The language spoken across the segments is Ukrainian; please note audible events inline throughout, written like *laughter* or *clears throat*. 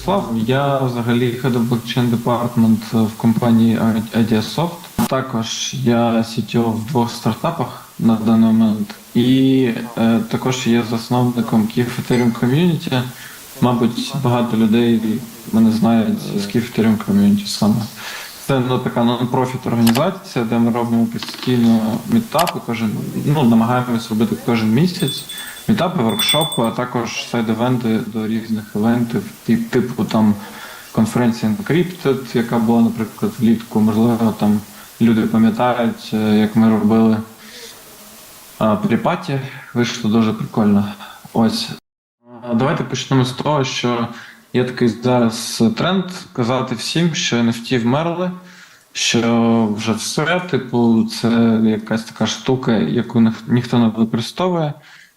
Ростислав. Я взагалі Head of Blockchain Department в компанії IdeaSoft. Також я CTO в двох стартапах на даний момент. І е, також є засновником Kiev Ethereum Community. Мабуть, багато людей мене знають з Kiev Ethereum Community саме. Це ну, така нон-профіт організація, де ми робимо постійно мітапи, кожен ну, намагаємось робити кожен місяць. Мітапи, воркшопи, а також сайд-евенти до різних івентів, тип- типу там конференція Encrypted, яка була, наприклад, влітку. Можливо, там люди пам'ятають, е, як ми робили припаті. Вийшло дуже прикольно. Ось. Давайте почнемо з того, що є такий зараз тренд казати всім, що NFT вмерли, що вже все, типу, це якась така штука, яку ніхто не використовує,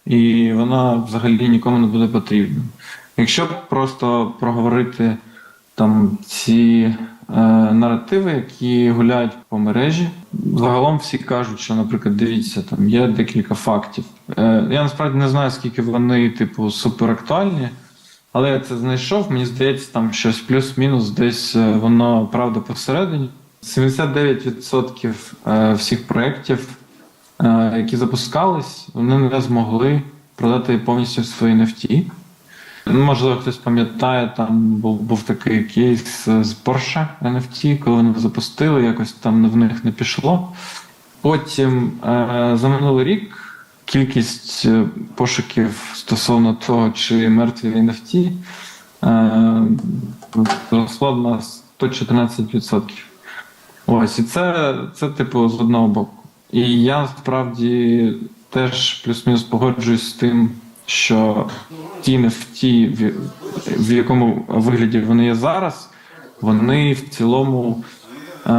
і вона взагалі нікому не буде потрібна. Якщо просто проговорити там ці е, наративи, які гуляють по мережі, загалом всі кажуть, що, наприклад, дивіться, там є декілька фактів. Е, я насправді не знаю, скільки вони, типу, суперактуальні. Але я це знайшов, мені здається, там щось плюс-мінус, десь е, воно правда посередині. 79% е, всіх проєктів, які запускались, вони не змогли продати повністю свої. Ну, Можливо, хтось пам'ятає, там був, був такий кейс з Porsche NFT, коли вони запустили, якось там в них не пішло. Потім е, за минулий рік кількість е, пошуків стосовно того, чи мертві NFT, е, зросла на 114%. Ось, і це, це типу з одного боку. І я насправді теж плюс-мінус погоджуюсь з тим, що ті NFT, в, в якому вигляді вони є зараз, вони в цілому е,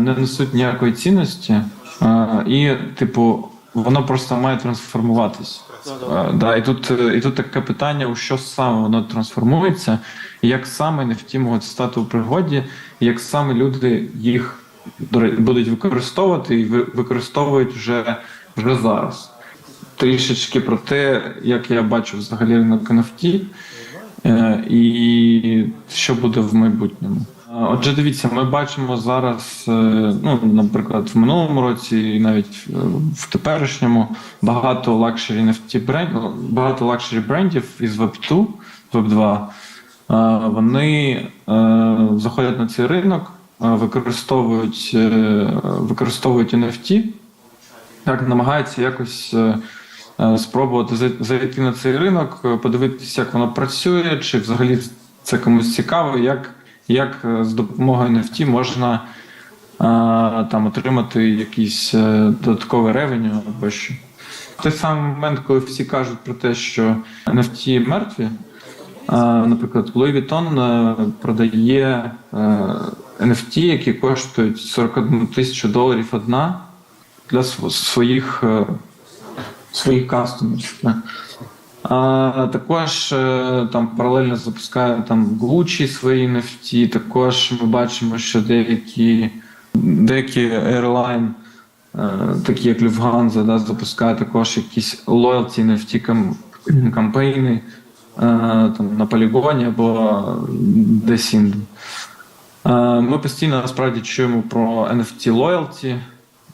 не несуть ніякої цінності. Е, і, типу, воно просто має трансформуватись. Е, да, і, тут, і тут таке питання, у що саме воно трансформується, і як саме NFT можуть стати у пригоді, як саме люди їх будуть використовувати і використовують вже, вже зараз. Трішечки про те, як я бачу взагалі ринок NFT е, і що буде в майбутньому. Отже, дивіться, ми бачимо зараз, е, ну, наприклад, в минулому році і навіть е, в теперішньому багато лакшері NFT брендів, багато лакшері брендів із Web2, Web2, е, вони заходять на цей ринок, використовують, е, використовують NFT, так намагаються якось е, е, спробувати зайти на цей ринок, подивитися, як воно працює, чи взагалі це комусь цікаво, як, як з допомогою NFT можна там отримати якийсь е, додатковий ревеню або що. В той самий момент, коли всі кажуть про те, що NFT мертві, наприклад, Louis Vuitton продає NFT, які коштують 41 тисячу доларів одна для своїх, е, своїх кастомерів. А, також е, там паралельно запускає там Gucci свої NFT. Також ми бачимо, що деякі, деякі airline, е, такі як Lufthansa, да, запускають також якісь loyalty NFT кам- кампейни там, на полігоні або десь інде. Е, Ми постійно насправді чуємо про NFT loyalty,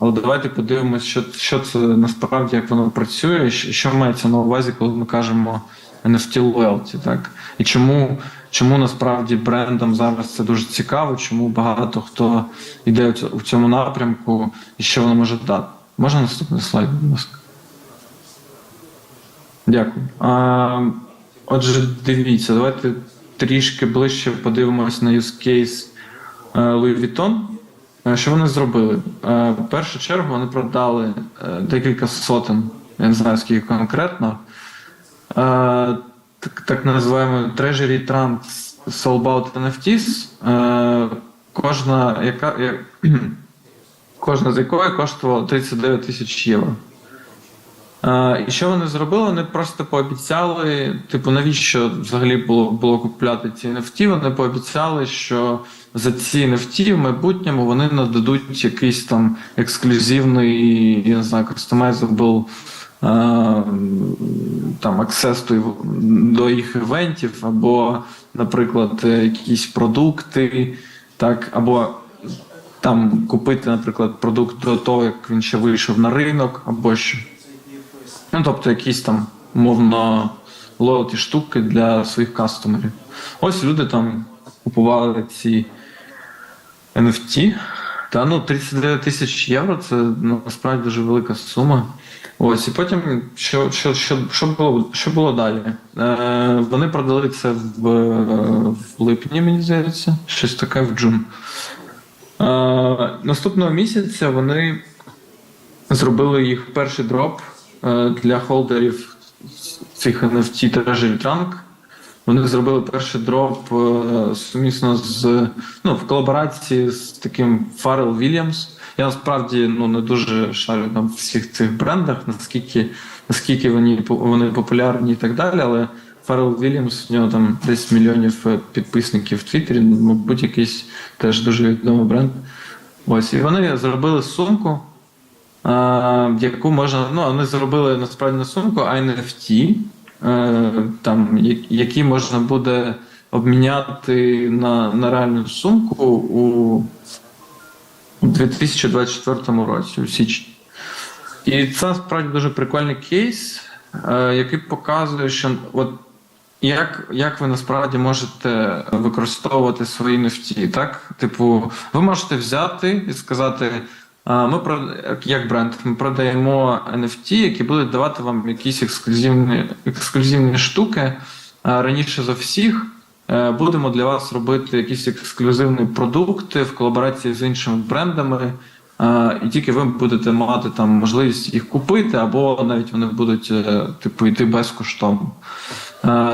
але давайте подивимося, що, що це насправді як воно працює, що мається на увазі, коли ми кажемо NFT loyalty, так? І чому, чому насправді брендам зараз це дуже цікаво, чому багато хто йде у цьому напрямку і що воно може дати. Можна наступний слайд, будь ласка? Дякую. А, отже, дивіться, давайте трішки ближче подивимось на use case Louis Vuitton. Е, Що вони зробили? Е, В першу чергу вони продали е, декілька сотень, я не знаю скільки конкретно. е, Так, так називаємо Treasury Trunks Soulbound NFTs. Е, Кожна, яка, *clears throat* кожна з якої коштувала 39 тисяч євро. І що вони зробили? Вони просто пообіцяли, типу, навіщо взагалі було, було купляти ці NFT? Вони пообіцяли, що за ці NFT в майбутньому вони нададуть якийсь там ексклюзивний, я не знаю, customizable там аксес до, їх івентів, або, наприклад, якісь продукти, так, або там купити, наприклад, продукт до того, як він ще вийшов на ринок, або що. Ну, тобто якісь там, мовно, лоті штуки для своїх кастомерів. Ось люди там купували ці NFT. Та ну 39 тисяч євро це ну, насправді дуже велика сума. Ось, і потім, що, що, що, що, було, що було далі? Е, вони продали це в, е, в липні, мені здається, щось таке в джун. Е, наступного місяця вони зробили їх перший дроп для холдерів цих NFT Treasury Trunk. Вони зробили перший дроп е, сумісно з ну, в колаборації з таким Pharrell Williams. Я насправді ну, не дуже шарю на всіх цих брендах, наскільки, наскільки вони, вони популярні і так далі, але Pharrell Williams, в нього там 10 мільйонів е, підписників в Твіттері, мабуть, якийсь теж дуже відомий бренд. Ось, і вони зробили сумку, е, яку можна. Ну, вони зробили насправді не сумку, NFT, там, які можна буде обміняти на, на реальну сумку у, у 2024 році, у січні. І це насправді дуже прикольний кейс, е, який показує, що от як, як ви насправді можете використовувати свої NFT, так? Типу, ви можете взяти і сказати: ми як бренд, ми продаємо NFT, які будуть давати вам якісь ексклюзивні, ексклюзивні штуки. Раніше за всіх е, будемо для вас робити якісь ексклюзивні продукти в колаборації з іншими брендами. І тільки ви будете мати там можливість їх купити, або навіть вони будуть е, типу йти безкоштовно.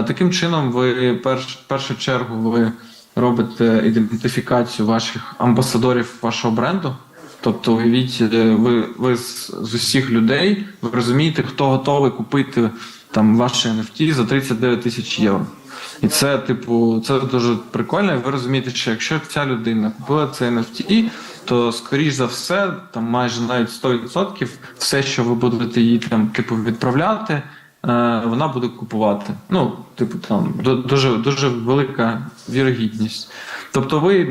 Таким чином, ви перш, першу чергу ви робите ідентифікацію ваших амбасадорів вашого бренду. Тобто, уявіть, е, ви, ви з, з усіх людей ви розумієте, хто готовий купити там ваші NFT за 39 тисяч євро. І це, типу, це дуже прикольно. І ви розумієте, що якщо ця людина купила цей NFT, то скоріш за все, там майже навіть 100%, все, що ви будете їй там, типу, відправляти, е, вона буде купувати. Ну, типу, там дуже дуже велика вірогідність. Тобто, ви,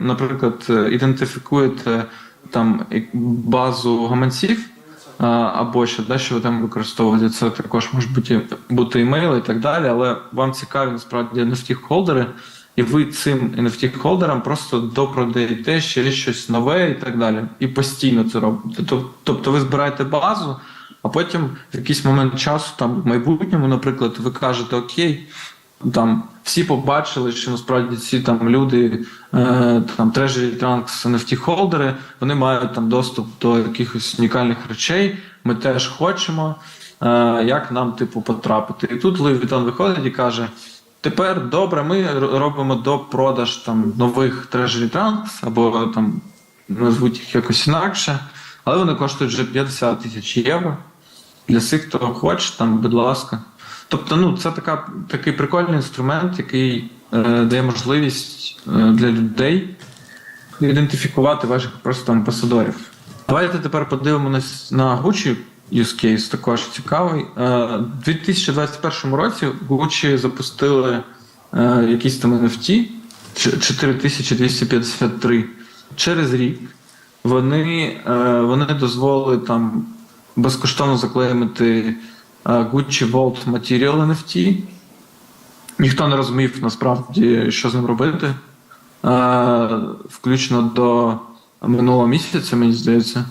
наприклад, е, ідентифікуєте там базу гаманців. Або що да, що ви там використовуєте, це також можуть бути, бути імейли і так далі, але вам цікаві насправді NFT-холдери, і ви цим NFT-холдерам просто допродаєте ще щось нове і так далі. І постійно це робите. Тобто ви збираєте базу, а потім в якийсь момент часу, там в майбутньому, наприклад, ви кажете Окей, там всі побачили, що насправді ці там люди, е, там Treasury Trunks NFT холдери, вони мають там доступ до якихось унікальних речей. Ми теж хочемо, е, як нам, типу, потрапити. І тут Louis Vuitton виходить і каже: тепер добре, ми робимо до продаж там нових Treasury Trunks, або там назвуть їх якось інакше, але вони коштують вже 50 тисяч євро. Для всіх, хто хоче, там, будь ласка. Тобто, ну, це така, такий прикольний інструмент, який е, дає можливість е, для людей ідентифікувати ваших просто амбасадорів. Давайте тепер подивимось на Gucci use case, також цікавий. Е, У 2021 році Gucci запустили е, якісь там NFT 4253 через рік. Вони, е, вони дозволили там безкоштовно заклеймити е, Gucci Vault Material NFT. Ніхто не розумів насправді, що з ним робити. Включно до минулого місяця, мені здається.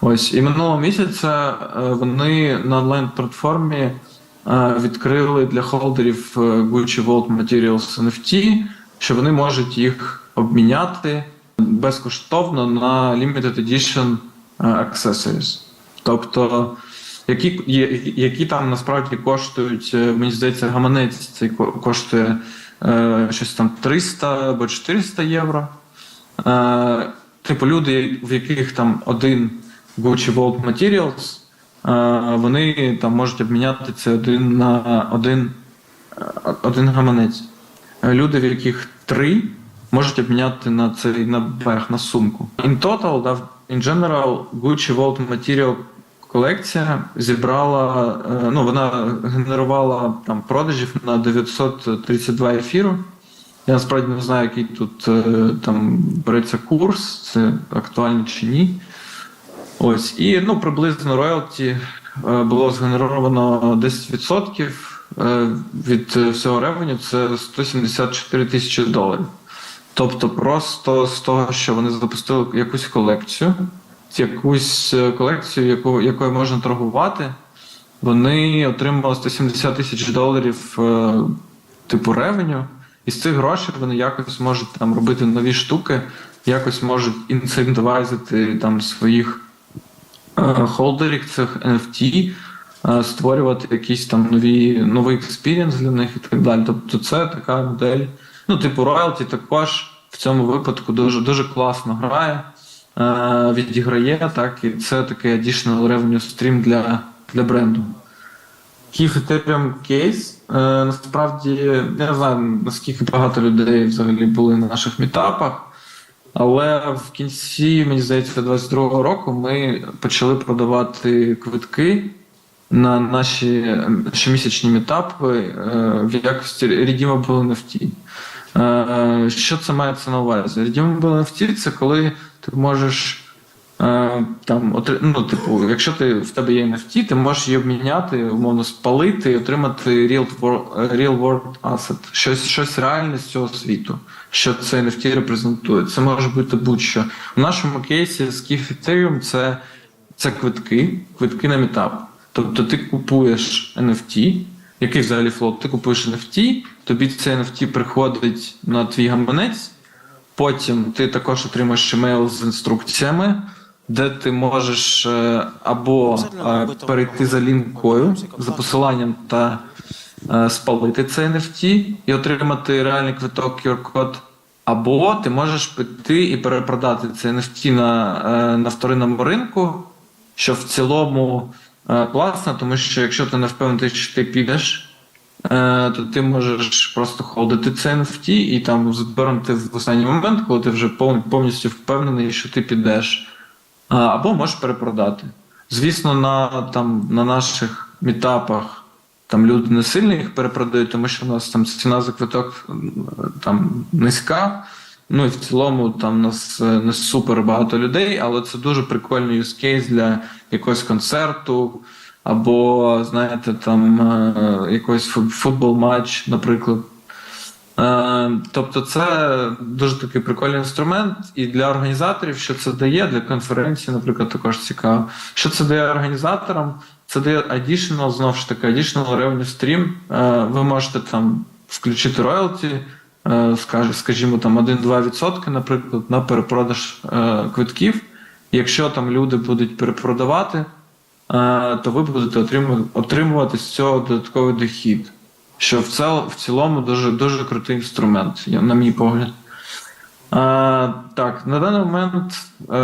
Ось. І минулого місяця е, вони на онлайн-платформі е, відкрили для холдерів Gucci Vault Materials NFT, що вони можуть їх обміняти безкоштовно на Limited Edition е, Accessories. Тобто, які, які там насправді коштують, е, мені здається, гаманець цей коштує е, щось там 300 або 400 євро. Е, типу, люди, в яких там один Gucci Vault Materials, вони там можуть обміняти це один на один, е, один гаманець. Е, Люди, в яких три, можуть обміняти на цей на на сумку. In total, да, in general, Gucci Vault Material колекція зібрала, е, ну вона генерувала там продажів на 932 ефіру. Я насправді не знаю, який тут е, там береться курс, це актуально чи ні. Ось, і ну, приблизно роялті е, було згенеровано 10% е, від всього ревеню, це 174 тисячі доларів. Тобто, просто з того, що вони запустили якусь колекцію, якусь е, колекцію, яку, якою можна торгувати, вони отримали 170 тисяч доларів е, типу ревеню. І з цих грошей вони якось можуть там робити нові штуки, якось можуть інцентивайзити там своїх е, холдерів цих NFT, е, створювати якісь там нові новий експірієнс для них і так далі. Тобто це така модель. Ну, типу, роялті також в цьому випадку дуже дуже класно грає, відіграє, так, і це такий additional revenue stream для, для бренду. Key Ethereum кейс. Е, насправді, я не знаю, наскільки багато людей взагалі були на наших мітапах, але в кінці, мені здається, 22-го року ми почали продавати квитки на наші е, щомісячні мітапи е, в якості Redeemable NFT. Е, Що це мається на увазі? Redeemable NFT це коли ти можеш Е, Там, отри- ну, типу, якщо ти, в тебе є NFT, ти можеш її обміняти, умовно спалити і отримати real world, real world asset, щось, щось реальне з цього світу, що це NFT репрезентує. Це може бути будь-що. В нашому кейсі з Ethereum це, це квитки, квитки на метап. Тобто ти купуєш NFT, який взагалі флот, ти купуєш NFT, тобі цей NFT приходить на твій гаманець. Потім ти також отримаєш емейл з інструкціями, де ти можеш е, або е, перейти за лінкою, за посиланням та е, спалити цей NFT і отримати реальний квиток QR-код. Або ти можеш піти і перепродати цей NFT на, на вторинному ринку, що в цілому класно, тому що якщо ти не впевнений, що ти підеш, то ти можеш просто холдити це NFT і там збирати в останній момент, коли ти вже повністю впевнений, що ти підеш. Або можеш перепродати. Звісно, на, там, на наших мітапах там люди не сильно їх перепродають, тому що у нас там ціна за квиток там низька. Ну і в цілому там нас е, не супер багато людей, але це дуже прикольний case для якогось концерту, або, знаєте, там е, якийсь футбол-матч, наприклад. Е, Тобто це дуже такий прикольний інструмент, і для організаторів, що це дає, для конференції, наприклад, також цікаво. Що це дає організаторам? Це дає additional, знову ж таки, additional revenue stream. Е, Ви можете там включити роялті, скажімо, там 1-2%, наприклад, на перепродаж квитків. Якщо там люди будуть перепродавати, то ви будете отримувати, з цього додатковий дохід. Що в, цел, в цілому дуже, дуже крутий інструмент, на мій погляд. А, так, на даний момент е,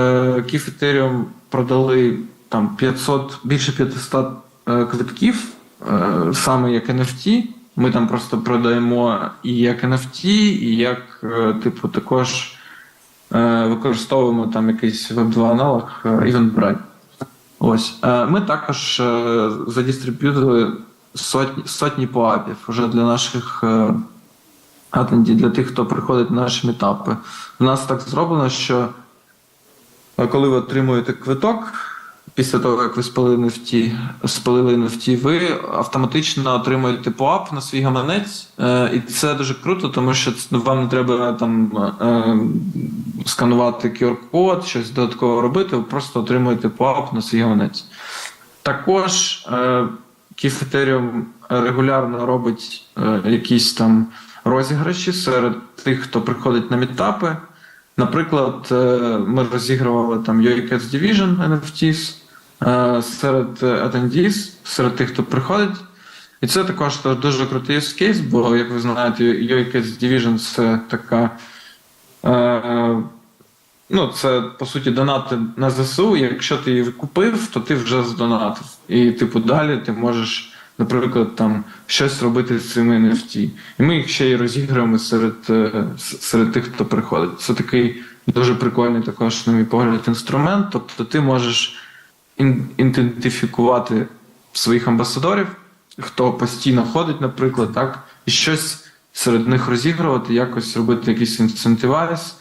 Kif Ethereum продали там 500, більше 500 е, квитків, е, саме як NFT. Ми там просто продаємо і як NFT, і як, типу, також використовуємо там якийсь веб-2 аналог е, Eventbrite. Ось. Е, Ми також е, задистриб'ютили сотні, сотні поапів вже для наших е, атендів, для тих, хто приходить на наші мітапи. У нас так зроблено, що коли ви отримуєте квиток, після того, як ви спалили NFT, спалили NFT, ви автоматично отримуєте поап на свій гаманець. І це дуже круто, тому що вам не треба там сканувати QR-код, щось додатково робити, ви просто отримуєте поап на свій гаманець. Також е, Ethereum регулярно робить е, якісь там розіграші серед тих, хто приходить на мітапи. Наприклад, е, ми розігрували там UiCats Division NFTs е, серед attendees, серед тих, хто приходить. І це також дуже крутий use бо, як ви знаєте, UiCats Division це така Ну, це по суті донати на ЗСУ. Якщо ти її купив, то ти вже здонатив. І, типу, далі ти можеш, наприклад, там щось робити з цими NFT. І ми їх ще й розіграємо серед, е, серед тих, хто приходить. Це такий дуже прикольний, також, на мій погляд, інструмент. Тобто, ти можеш ідентифікувати своїх амбасадорів, хто постійно ходить, наприклад, так, і щось серед них розігрувати, якось робити якийсь інцентивайз,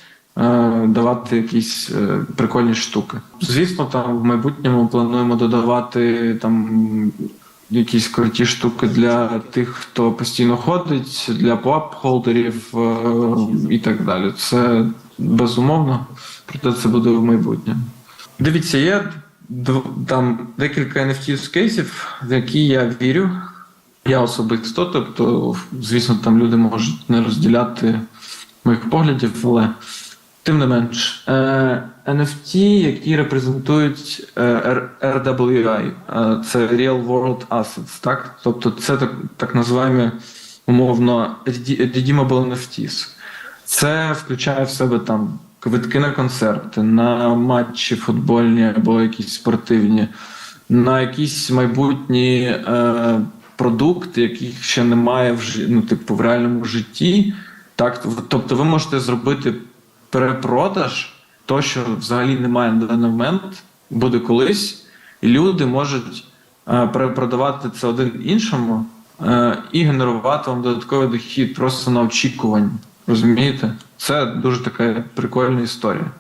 давати якісь е, прикольні штуки. Звісно, там в майбутньому плануємо додавати там якісь круті штуки для тих, хто постійно ходить, для поп-холдерів е, і так далі. Це безумовно, проте це буде в майбутньому. Дивіться, є там декілька NFT кейсів, в які я вірю. Я особисто, тобто, звісно, там люди можуть не розділяти моїх поглядів, але тим не менш, е, NFT, які репрезентують е, RWI, е, це Real World Assets, так? Тобто це так, так називаємо умовно rede- redeemable NFTs. Це включає в себе там квитки на концерти, на матчі футбольні або якісь спортивні, на якісь майбутні е, продукти, яких ще немає в ну, типу, в реальному житті. Так, тобто ви можете зробити перепродаж, то, що взагалі немає на даний момент, буде колись, і люди можуть е, перепродавати це один іншому е, і генерувати вам додатковий дохід просто на очікуванні. Розумієте? Це дуже така прикольна історія.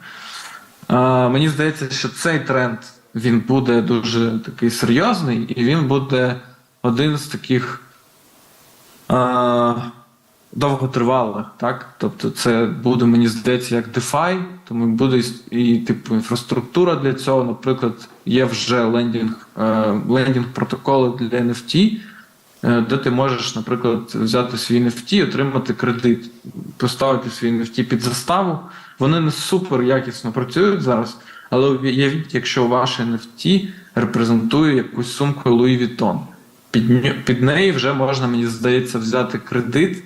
Е, мені здається, що цей тренд він буде дуже такий серйозний, і він буде один з таких довготривалих, так? Тобто, це буде, мені здається, як DeFi, тому буде і, типу інфраструктура для цього. Наприклад, є вже лендінг, е, лендінг протоколи для NFT, е, де ти можеш, наприклад, взяти свій NFT, отримати кредит, поставити свій NFT під заставу. Вони не супер якісно працюють зараз, але уявіть, якщо ваше NFT репрезентує якусь сумку Louis Vuitton. Під, під неї вже можна, мені здається, взяти кредит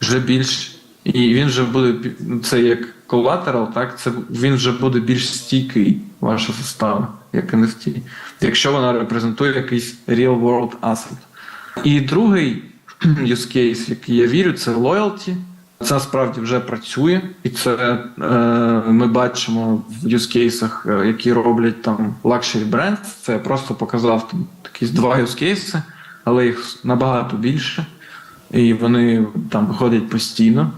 вже більш. І він вже буде ну, це як колатерал, так? Це він вже буде більш стійкий, ваша застава, як NFT, якщо вона репрезентує якийсь real world asset. І другий *clears throat* use case, який я вірю, це loyalty. Це насправді вже працює, і це е, ми бачимо в cases, е, які роблять там luxury brands. Це я просто показав там якісь два cases, але їх набагато більше, і вони там виходять постійно.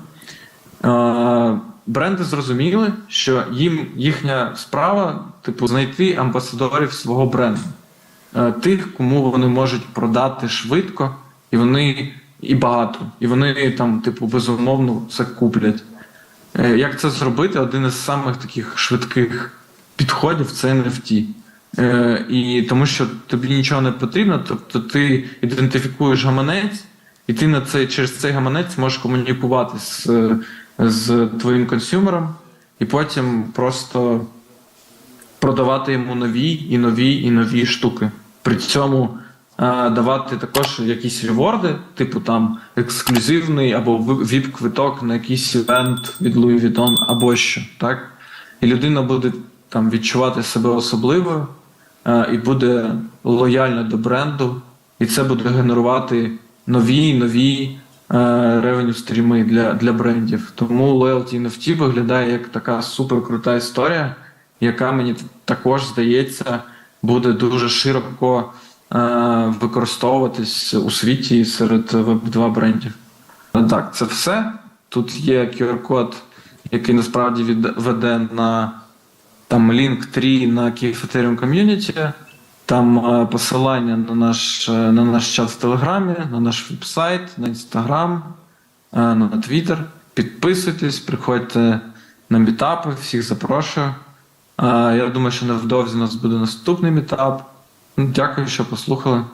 Бренди зрозуміли, що їм їхня справа, типу, знайти амбасадорів свого бренду, Е, тих, кому вони можуть продати швидко, і вони і багато, і вони там, типу, безумовно це куплять. Е, Як це зробити? Один із самих таких швидких підходів це NFT. Е, І тому що тобі нічого не потрібно, тобто ти ідентифікуєш гаманець, і ти на цей через цей гаманець можеш комунікувати з, з твоїм консюмером, і потім просто продавати йому нові і нові і нові штуки. При цьому е, давати також якісь реворди, типу там ексклюзивний або віп-квиток на якийсь івент від Louis Vuitton або що, так? І людина буде там відчувати себе особливою е, і буде лояльна до бренду, і це буде генерувати нові нові ревеню стріми для, для брендів. Тому Loyalty NFT виглядає як така суперкрута історія, яка мені також здається буде дуже широко е, використовуватись у світі серед Web2 брендів. Е, Так, це все. Тут є QR-код, який насправді веде на там Link3 на Kyiv Ethereum Community. Там е, посилання на наш, е, на наш чат в Телеграмі, на наш вебсайт, на Інстаграм, е, на Твіттер. Підписуйтесь, приходьте на мітапи, всіх запрошую. Я думаю, що невдовзі у нас буде наступний мітап. Дякую, що послухали.